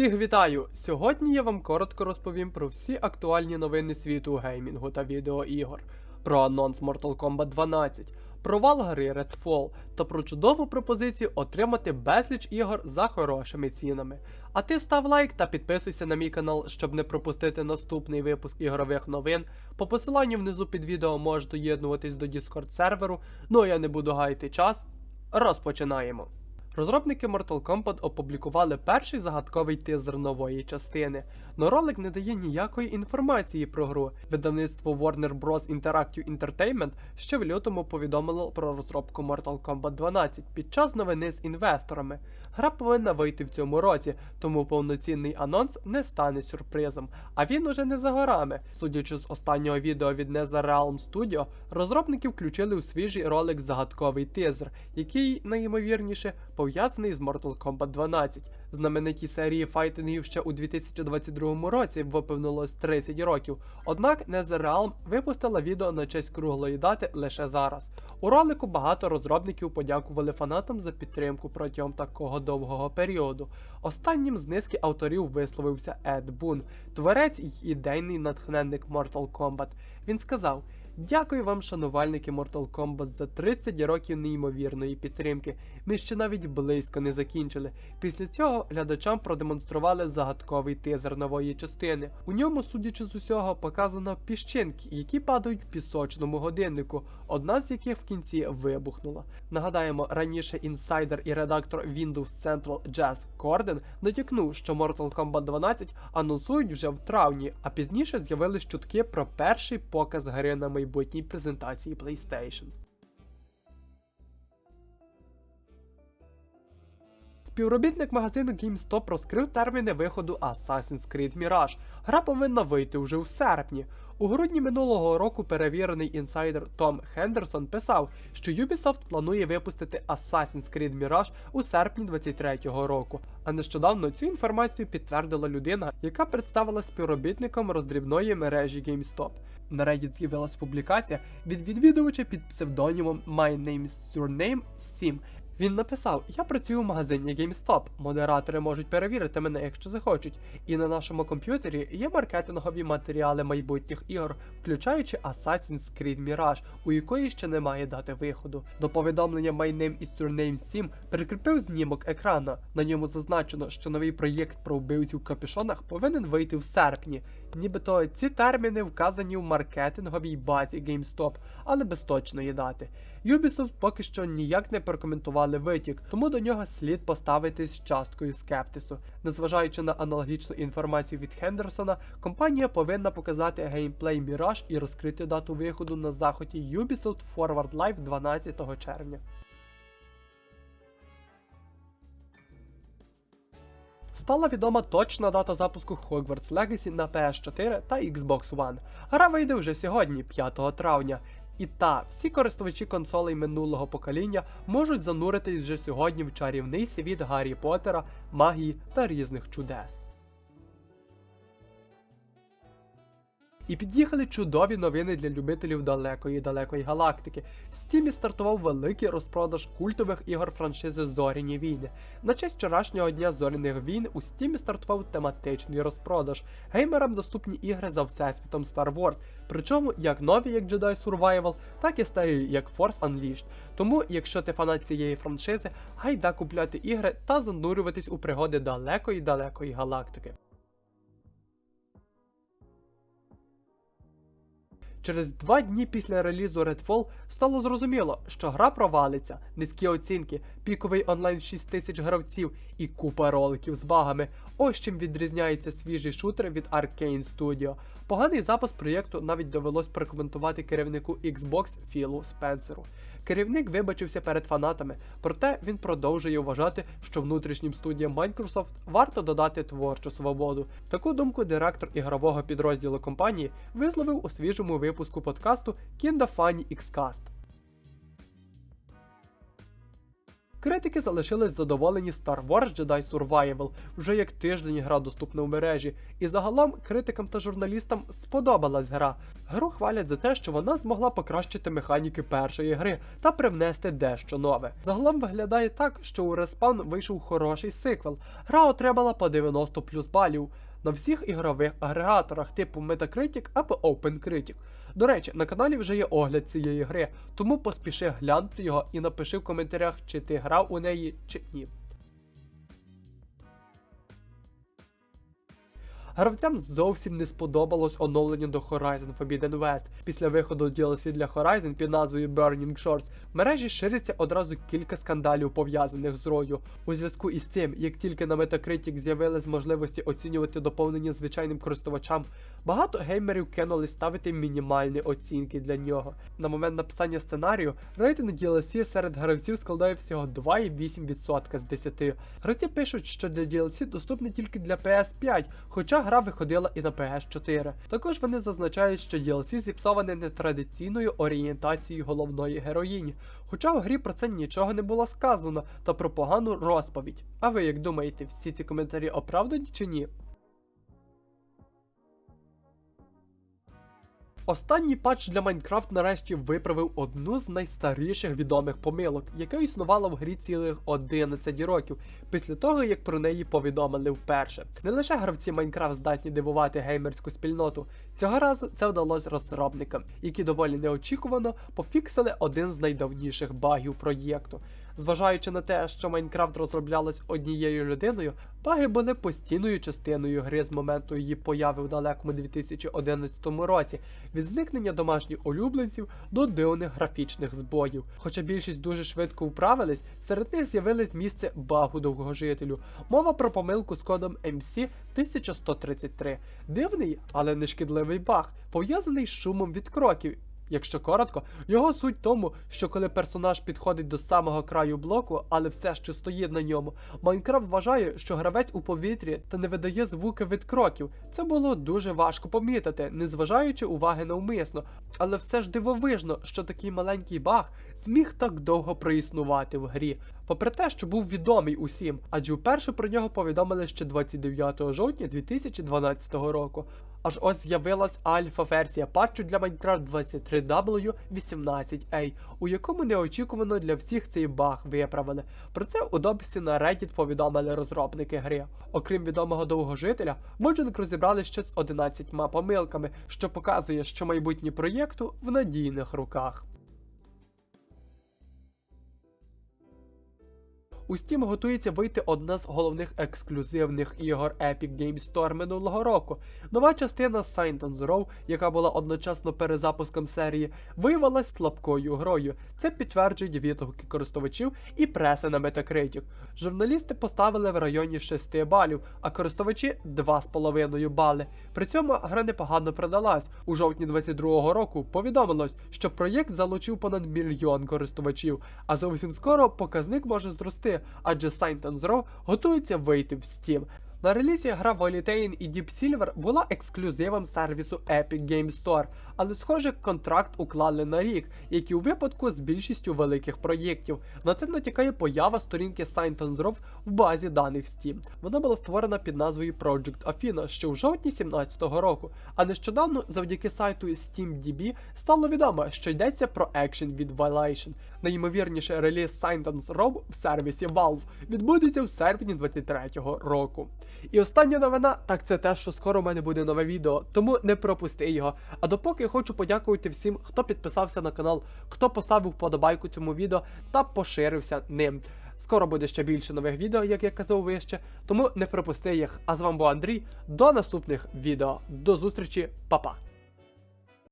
Всіх вітаю! Сьогодні я вам коротко розповім про всі актуальні новини світу геймінгу та відеоігор, про анонс Mortal Kombat 12, провал гри Redfall та про чудову пропозицію отримати безліч ігор за хорошими цінами. А ти став лайк та підписуйся на мій канал, щоб не пропустити наступний випуск ігрових новин. По посиланню внизу під відео можеш доєднуватись до Discord серверу. Ну а я не буду гаяти час. Розпочинаємо. Розробники Mortal Kombat опублікували перший загадковий тизер нової частини, но ролик не дає ніякої інформації про гру. Видавництво Warner Bros. Interactive Entertainment ще в лютому повідомило про розробку Mortal Kombat 12 під час новини з інвесторами. Гра повинна вийти в цьому році, тому повноцінний анонс не стане сюрпризом, а він уже не за горами. Судячи з останнього відео від NetherRealm Studio, розробники включили у свіжий ролик загадковий тизер, який найімовірніше пов'язаний з Mortal Kombat 12. Знамениті серії файтингів ще у 2022 році виповнилось 30 років. Однак NetherRealm випустила відео на честь круглої дати лише зараз. У ролику багато розробників подякували фанатам за підтримку протягом такого довгого періоду. Останнім з низки авторів висловився Ед Бун, творець і ідейний натхненник Mortal Kombat. Він сказав. Дякую вам, шанувальники Mortal Kombat, за 30 років неймовірної підтримки. Ми ще навіть близько не закінчили. Після цього глядачам продемонстрували загадковий тизер нової частини. У ньому, судячи з усього, показано піщинки, які падають в пісочному годиннику, одна з яких в кінці вибухнула. Нагадаємо, раніше інсайдер і редактор Windows Central Jazz Corden натякнув, що Mortal Kombat 12 анонсують вже в травні, а пізніше з'явились чутки про перший показ гри на майбутній презентації PlayStation. Співробітник магазину GameStop розкрив терміни виходу Assassin's Creed Mirage. Гра повинна вийти вже в серпні. У грудні минулого року перевірений інсайдер Том Хендерсон писав, що Ubisoft планує випустити Assassin's Creed Mirage у серпні 2023 року. А нещодавно цю інформацію підтвердила людина, яка представила співробітником роздрібної мережі GameStop. На Reddit з'явилась публікація від відвідувача під псевдонімом My Name's Surname 7, він написав: Я працюю в магазині GameStop. Модератори можуть перевірити мене, якщо захочуть. І на нашому комп'ютері є маркетингові матеріали майбутніх ігор, включаючи Assassin's Creed Mirage, у якої ще немає дати виходу. До повідомлення My Name is Surname 7 прикріпив знімок екрана. На ньому зазначено, що новий проєкт про вбивців в капюшонах повинен вийти в серпні. Нібито ці терміни вказані в маркетинговій базі GameStop, але без точної дати. Ubisoft поки що ніяк не прокоментували витік, тому до нього слід поставитись з часткою скептису. Незважаючи на аналогічну інформацію від Хендерсона, компанія повинна показати геймплей Mirage і розкрити дату виходу на заході Ubisoft Forward Live 12 червня. Стала відома точна дата запуску Hogwarts Legacy на PS4 та Xbox One. Гра вийде вже сьогодні, 5 травня. І та, всі користувачі консолей минулого покоління можуть зануритись вже сьогодні в чарівний світ Гаррі Поттера, магії та різних чудес. І під'їхали чудові новини для любителів далекої далекої галактики. В стімі стартував великий розпродаж культових ігор франшизи Зоряні війни. На честь вчорашнього дня зоряних війн у стімі стартував тематичний розпродаж. Геймерам доступні ігри за всесвітом Star Wars, причому як нові, як Jedi Survival, так і старі, як Force Unleashed. Тому, якщо ти фанат цієї франшизи, гайда купляти ігри та занурюватись у пригоди далекої далекої галактики. Через два дні після релізу Redfall стало зрозуміло, що гра провалиться, низькі оцінки, піковий онлайн 6 тисяч гравців і купа роликів з багами. Ось чим відрізняється свіжий шутер від Arkane Studio. Поганий запис проєкту навіть довелось прокоментувати керівнику Xbox Філу Спенсеру. Керівник вибачився перед фанатами, проте він продовжує вважати, що внутрішнім студіям Microsoft варто додати творчу свободу. Таку думку директор ігрового підрозділу компанії висловив у свіжому випуску подкасту Kinda Funny Xcast. Критики залишились задоволені Star Wars Jedi Survival, вже як тиждень гра доступна в мережі, і загалом критикам та журналістам сподобалась гра. Гру хвалять за те, що вона змогла покращити механіки першої гри та привнести дещо нове. Загалом виглядає так, що у Respawn вийшов хороший сиквел. Гра отримала по 90 плюс балів на всіх ігрових агрегаторах типу Metacritic або OpenCritic. До речі, на каналі вже є огляд цієї гри, тому поспіши глянути його і напиши в коментарях, чи ти грав у неї чи ні. Гравцям зовсім не сподобалось оновлення до Horizon Forbidden West. Після виходу DLC для Horizon під назвою Burning Shores в мережі шириться одразу кілька скандалів пов'язаних з рою. У зв'язку із цим, як тільки на Metacritic з'явились можливості оцінювати доповнення звичайним користувачам, багато геймерів кинули ставити мінімальні оцінки для нього. На момент написання сценарію рейтинг DLC серед гравців складає всього 2,8% з 10. Гравці пишуть, що для DLC доступне тільки для PS5, хоча гра виходила і на PS4. Також вони зазначають, що DLC зіпсоване нетрадиційною орієнтацією головної героїні, хоча у грі про це нічого не було сказано та про погану розповідь. А ви як думаєте, всі ці коментарі оправдані чи ні? Останній патч для Майнкрафт нарешті виправив одну з найстаріших відомих помилок, яка існувала в грі цілих 11 років, після того як про неї повідомили вперше. Не лише гравці Майнкрафт здатні дивувати геймерську спільноту, цього разу це вдалося розробникам, які доволі неочікувано пофіксили один з найдавніших багів проєкту. Зважаючи на те, що Майнкрафт розроблялась однією людиною, баги були постійною частиною гри з моменту її появи в далекому 2011 році, від зникнення домашніх улюбленців до дивних графічних збоїв. Хоча більшість дуже швидко вправились, серед них з'явилось місце багу довгожителю. Мова про помилку з кодом MC 1133. Дивний, але не шкідливий баг, пов'язаний з шумом від кроків. Якщо коротко, його суть в тому, що коли персонаж підходить до самого краю блоку, але все ще стоїть на ньому, Майнкрафт вважає, що гравець у повітрі та не видає звуки від кроків. Це було дуже важко помітити, не зважаючи уваги навмисно. Але все ж дивовижно, що такий маленький баг зміг так довго проіснувати в грі. Попри те, що був відомий усім, адже вперше про нього повідомили ще 29 жовтня 2012 року. Аж ось з'явилась альфа-версія патчу для Minecraft 23W18A, у якому неочікувано для всіх цей баг виправили. Про це у дописі на Reddit повідомили розробники гри. Окрім відомого довгожителя, Моджинг розібрали ще з 11 помилками, що показує, що майбутнє проєкту в надійних руках. У Steam готується вийти одна з головних ексклюзивних ігор Epic Games Store минулого року. Нова частина Saints Row, яка була одночасно перезапуском серії, виявилась слабкою грою. Це підтверджують відгуки користувачів і преса на Metacritic. Журналісти поставили в районі 6 балів, а користувачі 2,5 бали. При цьому гра непогано продалась. У жовтні 22-го року повідомилось, що проєкт залучив понад мільйон користувачів, а зовсім скоро показник може зрости адже Saint Row готується вийти в Steam. На релізі гра Volitain і Deep Silver була ексклюзивом сервісу Epic Games Store, але, схоже, контракт уклали на рік, як і у випадку з більшістю великих проєктів. На це натякає поява сторінки Row в базі даних Steam. Вона була створена під назвою Project Athena ще в жовтні 2017 року, а нещодавно завдяки сайту SteamDB стало відомо, що йдеться про екшен від Violation. Найімовірніше реліз Saint Row в сервісі Valve відбудеться в серпні 2023 року. І остання новина, так це те, що скоро в мене буде нове відео, тому не пропусти його. А допоки хочу подякувати всім, хто підписався на канал, хто поставив вподобайку цьому відео та поширився ним. Скоро буде ще більше нових відео, як я казав вище, тому не пропусти їх. А з вами був Андрій. До наступних відео. До зустрічі, па-па!